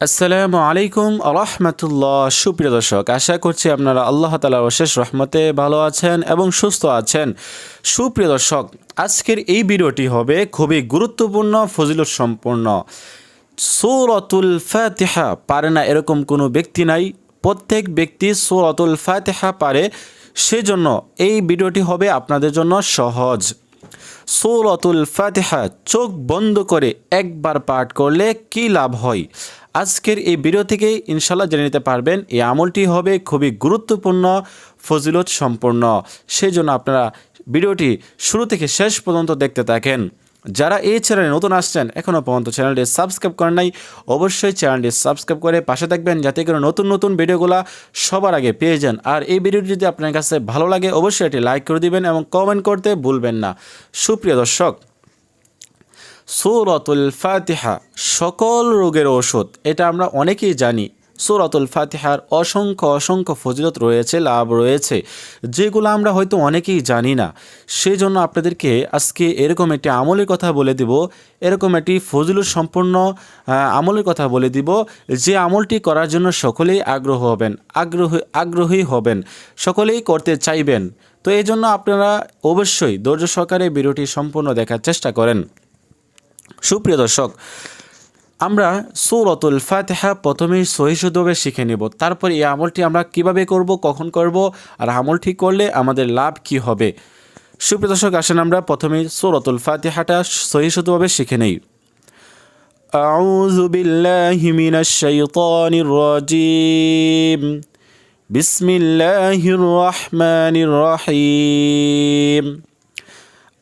আসসালামু আলাইকুম রহমতুল্লাহ সুপ্রিয় দর্শক, আশা করছি আপনারা আল্লাহ তালার অশেষ রহমতে ভালো আছেন এবং সুস্থ আছেন। সুপ্রিয় দর্শক, আজকের এই ভিডিওটি হবে খুবই গুরুত্বপূর্ণ ফজিলত সম্পূর্ণ সৌরতুল ফাতিহা পারে না এরকম কোনো ব্যক্তি নাই। প্রত্যেক ব্যক্তি সৌরতুল ফাতিহা পারে, সেজন্য এই ভিডিওটি হবে আপনাদের জন্য সহজ। সৌরতুল ফাতিহা চোখ বন্ধ করে একবার পাঠ করলে কি লাভ হয়? আজকের এই ভিডিও থেকে ইনশাল্লাহ জেনে নিতে পারবেন, এই আমলটি হবে খুবই গুরুত্বপূর্ণ, ফজিলত সম্পন্ন। সেই জন্য আপনারা ভিডিওটি শুরু থেকে শেষ পর্যন্ত দেখতে থাকেন। যারা এই চ্যানেলে নতুন আসছেন এখনও পর্যন্ত চ্যানেলটি সাবস্ক্রাইব করেন নাই, অবশ্যই চ্যানেলটি সাবস্ক্রাইব করে পাশে থাকবেন, যাতে করে নতুন নতুন ভিডিওগুলো সবার আগে পেয়ে যান। আর এই ভিডিওটি যদি আপনার কাছে ভালো লাগে, অবশ্যই এটি লাইক করে দিবেন এবং কমেন্ট করতে ভুলবেন না। সুপ্রিয় দর্শক সৌরতুল ফাতিহা, সকল রোগের ওষুধ এটা আমরা অনেকেই জানি। সৌরাতুল ফাতিহার অসংখ্য অসংখ্য ফজিলত রয়েছে, লাভ রয়েছে, যেগুলো আমরা হয়তো অনেকেই জানি না। সেই জন্য আপনাদেরকে আজকে এরকম একটি আমলের কথা বলে দিব, এরকম একটি ফজিলত সম্পন্ন আমলের কথা বলে দিব, যে আমলটি করার জন্য সকলেই আগ্রহ হবেন, আগ্রহী আগ্রহী হবেন, সকলেই করতে চাইবেন। তো এই জন্য আপনারা অবশ্যই ধৈর্য সহকারে ভিডিওটি সম্পূর্ণ দেখার চেষ্টা করেন। সুপ্রিয় দর্শক আমরা সৌরতুল ফাতেহা প্রথমেই সহিষ্ণুভাবে শিখে নেব তারপর এই আমলটি আমরা কিভাবে করব কখন করব আর আমলটি করলে আমাদের লাভ কি হবে সুপ্রিয় দর্শক আসেন আমরা প্রথমেই সৌরতুল ফাতেহাটা সহিষ্ণুভাবে শিখে নেই أعوذ بالله من الشيطان الرجيم بسم الله الرحمن الرحيم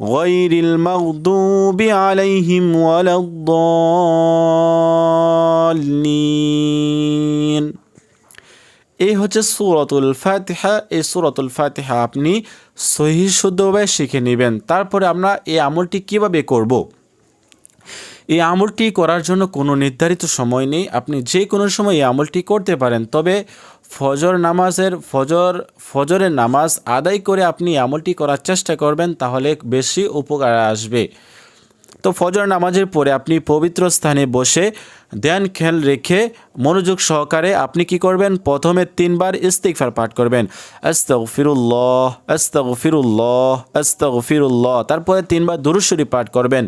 غير المغضوب عليهم ولا الضالين এই হচ্ছে সুরতুল ফাতিহা এই সুরতুল ফাতিহা আপনি সহি শুদ্ধভাবে শিখে নেবেন তারপরে আমরা এই আমলটি কিভাবে করব। এই আমলটি করার জন্য কোনো নির্ধারিত সময় নেই আপনি যে কোনো সময় এই আমলটি করতে পারেন তবে ফজর নামাজের ফজর, ফজরের নামাজ আদায় করে আপনি আমলটি করার চেষ্টা করবেন, তাহলে বেশি উপকার আসবে। তো ফজর নামাজের পরে আপনি পবিত্র স্থানে বসে ধ্যান খেয়াল রেখে মনোযোগ সহকারে আপনি কি করবেন? প্রথমে তিনবার ইস্তিগফার পাঠ করবেন। আস্তাগফিরুল্লাহ আস্তাগফিরুল্লাহ আস্তাগফিরুল্লাহ, তারপরে তিনবার দুরুশ্বরী পাঠ করবেন।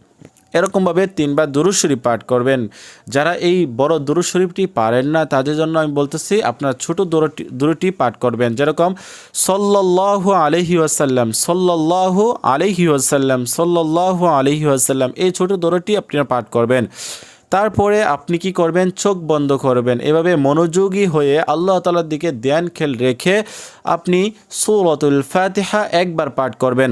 এরকমভাবে তিনবার দুরুদ শরীফ পাঠ করবেন। যারা এই বড় দুরুদ শরীফটি পারেন না, তাদের জন্য আমি বলতেছি, আপনার ছোট দুরুটি দুরুটি পাঠ করবেন। যেরকম সল্লাহ আলহি আসাল্লাম সল্লাহ আলহি আসাল্লাম সল্লাহ আলহি আসাল্লাম এই ছোট দৌড়টি আপনারা পাঠ করবেন। তারপরে আপনি কি করবেন? চোখ বন্ধ করবেন। এভাবে মনোযোগী হয়ে আল্লাহ তালার দিকে ধ্যান খেল রেখে আপনি সৌরতুল ফাতিহা একবার পাঠ করবেন।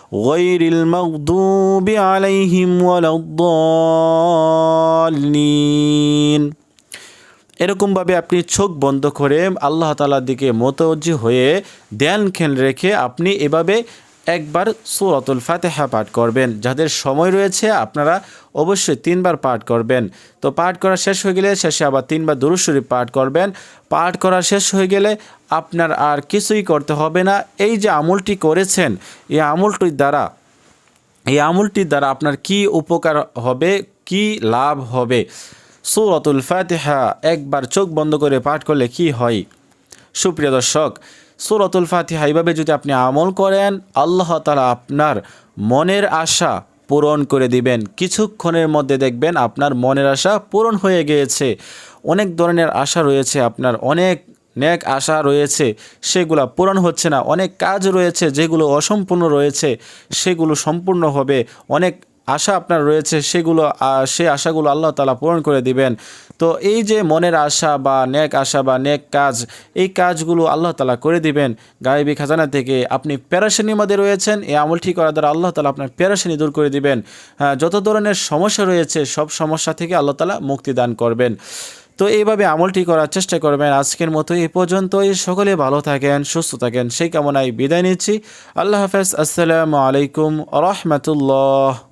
غير المغضوب عليهم ولا الضالين এরকমভাবে আপনি চোখ বন্ধ করে আল্লাহ তালার দিকে মোতজ্জি হয়ে ধ্যান খেল রেখে আপনি এভাবে একবার সুরতুল ফাতেহা পাঠ করবেন। যাদের সময় রয়েছে, আপনারা অবশ্যই তিনবার পাঠ করবেন। তো পাঠ করা শেষ হয়ে গেলে শেষে আবার তিনবার দুরুশরীফ পাঠ করবেন। পাঠ করা শেষ হয়ে গেলে আপনার আর কিছুই করতে হবে না। এই যে আমলটি করেছেন, এই আমলটির দ্বারা, এই আমলটির দ্বারা আপনার কি উপকার হবে, কি লাভ হবে? সূরাতুল ফাতিহা একবার চোখ বন্ধ করে পাঠ করলে কি হয়? সুপ্রিয় দর্শক সূরাতুল ফাতিহা, এইভাবে যদি আপনি আমল করেন, আল্লাহ তাআলা আপনার মনের আশা পূরণ করে দিবেন। কিছুক্ষণের মধ্যে দেখবেন আপনার মনের আশা পূরণ হয়ে গিয়েছে। অনেক ধরনের আশা রয়েছে, আপনার অনেক নেক আশা রয়েছে, সেগুলো পূরণ হচ্ছে না। অনেক কাজ রয়েছে যেগুলো অসম্পূর্ণ রয়েছে, সেগুলো সম্পূর্ণ হবে। অনেক আশা আপনার রয়েছে সেগুলো সে আশাগুলো আল্লাহ তালা পূরণ করে দিবেন। তো এই যে মনের আশা বা নেক আশা বা নেক কাজ এই কাজগুলো আল্লাহ তালা করে দিবেন। গায়েবী খাজানা থেকে আপনি প্যারাশানির মধ্যে রয়েছেন এই আমলটি করার দ্বারা আল্লাহ তালা আপনার প্যারাশানি দূর করে দিবেন। হ্যাঁ, যত ধরনের সমস্যা রয়েছে সব সমস্যা থেকে আল্লাহ তালা মুক্তি দান করবেন। তো এইভাবে আমলটি করার চেষ্টা করবেন। আজকের মতো এই পর্যন্তই। সকলে ভালো থাকেন সুস্থ থাকেন। সেই কামনায় বিদায় নিচ্ছি। আল্লাহ হাফেজ। আসসালামু আলাইকুম রহমতুল্লাহ।